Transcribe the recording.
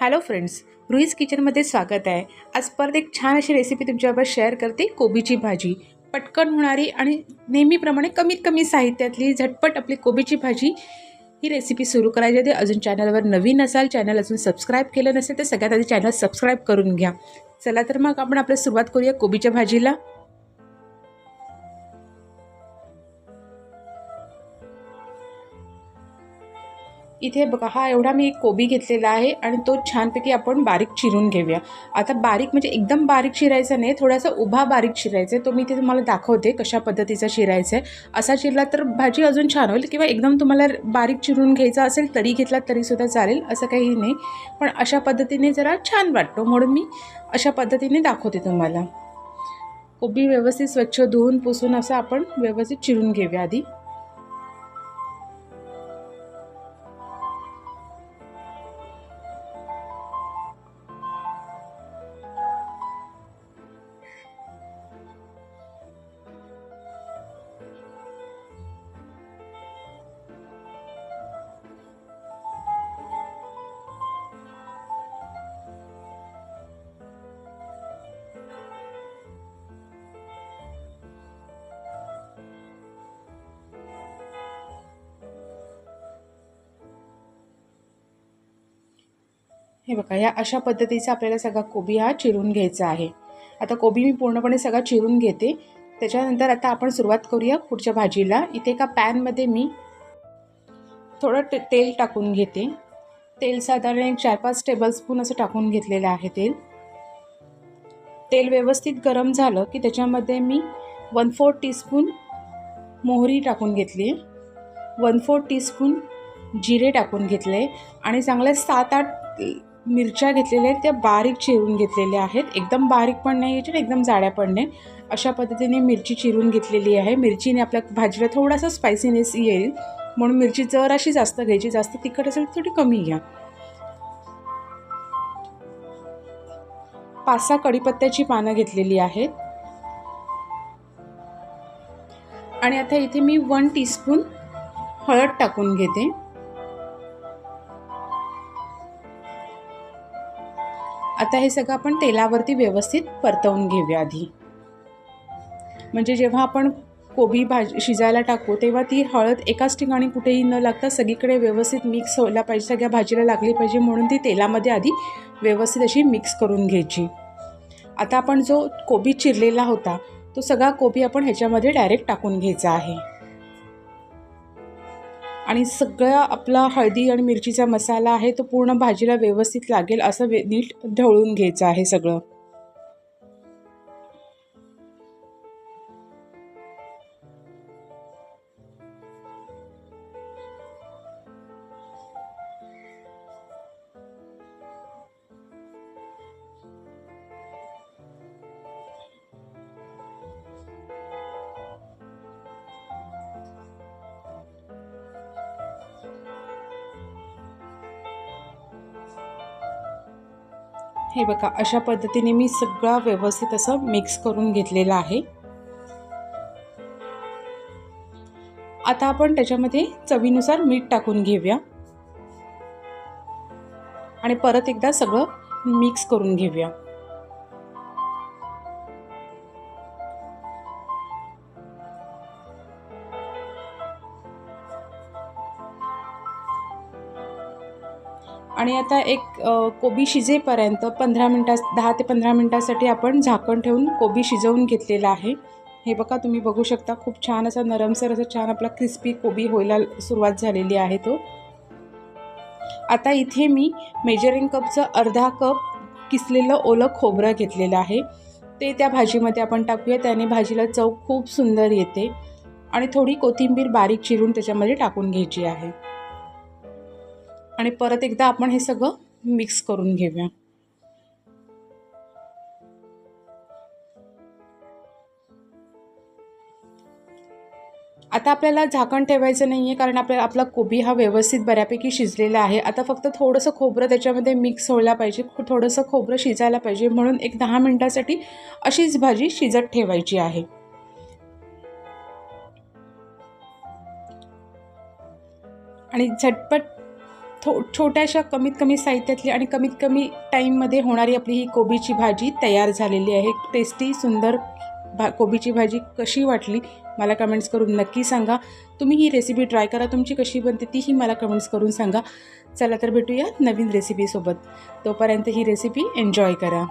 Hello friends रुईज किचनमध्ये स्वागत आहे. आज परत एक छान अशी रेसिपी तुमच्याबरोबर शेअर करते कोबीची भाजी. पटकन होणारी आणि नेहमीप्रमाणे कमीत कमी साहित्यातली झटपट आपली कोबीची भाजी ही रेसिपी सुरू करायची होती. अजून चॅनलवर नवीन असाल चॅनल अजून सबस्क्राईब केलं नसेल तर सगळ्यात आधी चॅनल सबस्क्राईब करून घ्या. चला तर मग आपण आपल्या सुरुवात करूया कोबीच्या भाजीला. इथे बघा हा एवढा मी एक कोबी घेतलेला आहे आणि तो छानपैकी आपण बारीक चिरून घेऊया. आता बारीक म्हणजे एकदम बारीक शिरायचं नाही थोडासा उभा बारीक शिरायचा आहे. तो मी इथे तुम्हाला दाखवते कशा पद्धतीचा शिरायचा आहे. असा चिरला तर भाजी अजून छान होईल किंवा एकदम तुम्हाला बारीक चिरून घ्यायचा असेल तरी घेतला तरीसुद्धा चालेल असं काही नाही. पण अशा पद्धतीने जरा छान वाटतो म्हणून मी अशा पद्धतीने दाखवते तुम्हाला. कोबी व्यवस्थित स्वच्छ धुवून पुसून असं आपण व्यवस्थित चिरून घेऊया आधी. हे बघा या अशा पद्धतीचा आपल्याला सगळा कोबी हा चिरून घ्यायचा आहे. आता कोबी मी पूर्णपणे सगळा चिरून घेते. त्याच्यानंतर आता आपण सुरुवात करूया पुढच्या भाजीला. इथे एका पॅनमध्ये मी थोडं ते तेल टाकून घेते. तेल साधारण एक चार पाच टेबलस्पून असं टाकून घेतलेलं आहे तेल. तेल व्यवस्थित गरम झालं की त्याच्यामध्ये मी वन फोर टीस्पून मोहरी टाकून घेतली. वन फोर टीस्पून जिरे टाकून घेतले. आणि चांगल्या सात आठ मिरच्या घेतलेल्या आहेत त्या बारीक चिरून घेतलेल्या आहेत. एकदम बारीक पण नाही याच्यात एकदम जाड्या पण नाही. अशा पद्धतीने मिरची चिरून घेतलेली आहे. मिरचीने आपल्या भाजीला थोडासा स्पायसीनेस येईल. म्हणून मिरची जर अशी जास्त घ्यायची. जास्त तिखट असेल थोडी कमी घ्या. पाच सहा कढीपत्त्याची पानं घेतलेली आहेत. आणि आता इथे मी वन टीस्पून हळद टाकून घेते. आता हे सगळं आपण तेलावरती व्यवस्थित परतवून घेऊया आधी. म्हणजे जेव्हा आपण कोबी भाजी शिजायला टाकू तेव्हा ती हळद एकाच ठिकाणी कुठेही न लागता सगळीकडे व्यवस्थित मिक्स व्हायला पाहिजे सगळ्या भाजीला लागली पाहिजे म्हणून ती तेलामध्ये आधी व्यवस्थित अशी मिक्स करून घ्यायची. आता आपण जो कोबी चिरलेला होता तो सगळा कोबी आपण ह्याच्यामध्ये डायरेक्ट टाकून घ्यायचा आहे. आणि सगळा आपला हळदी आणि मिरचीचा मसाला आहे तो पूर्ण भाजीला व्यवस्थित लागेल असं वे नीट ढवळून घ्यायचं आहे सगळं. हे बघा अशा पद्धतीने मी सगळा व्यवस्थित असं मिक्स करून घेतलेलं आहे. आता आपण त्याच्यामध्ये चवीनुसार मीठ टाकून घेऊया. आणि परत एकदा सगळं मिक्स करून घेऊया. आणि आता एक कोबी शिजेपर्यंत पंधरा मिनटा दहा ते पंधरा मिनटासाठी आपण झाकण ठेवून कोबी शिजवून घेतलेला आहे. हे बघा तुम्ही बघू शकता खूप छान असा नरमसर असा छान आपला क्रिस्पी कोबी व्हायला सुरुवात झालेली आहे तो. आता इथे मी मेजरिंग कपचं अर्धा कप किसलेलं ओलं खोबरं घेतलेलं आहे. ते त्या भाजीमध्ये आपण टाकूया त्याने भाजीला चव खूप सुंदर येते. आणि थोडी कोथिंबीर बारीक चिरून त्याच्यामध्ये टाकून घ्यायची आहे. आणि परत एकदा आपण हे सगळं मिक्स करून घेऊया. आता आपल्याला झाकण ठेवायचं नाही आहे कारण आपल्याला आपला कोबी हा व्यवस्थित बऱ्यापैकी शिजलेला आहे. आता फक्त थोडंसं खोबरं त्याच्यामध्ये मिक्स व्हायला पाहिजे. थोडंसं खोबरं शिजायला पाहिजे. म्हणून एक दहा मिनटासाठी अशीच भाजी शिजत ठेवायची आहे. आणि झटपट थो छोट्याशा कमीत कमी साहित्यातली आणि कमीत कमी टाईममध्ये होणारी आपली ही कोबीची भाजी तयार झालेली आहे. टेस्टी सुंदर भा कोबीची भाजी कशी वाटली मला कमेंट्स करून नक्की सांगा. तुम्ही ही रेसिपी ट्राय करा तुमची कशी बनते तीही मला कमेंट्स करून सांगा. चला तर भेटूया नवीन रेसिपीसोबत तोपर्यंत ही रेसिपी एन्जॉय करा.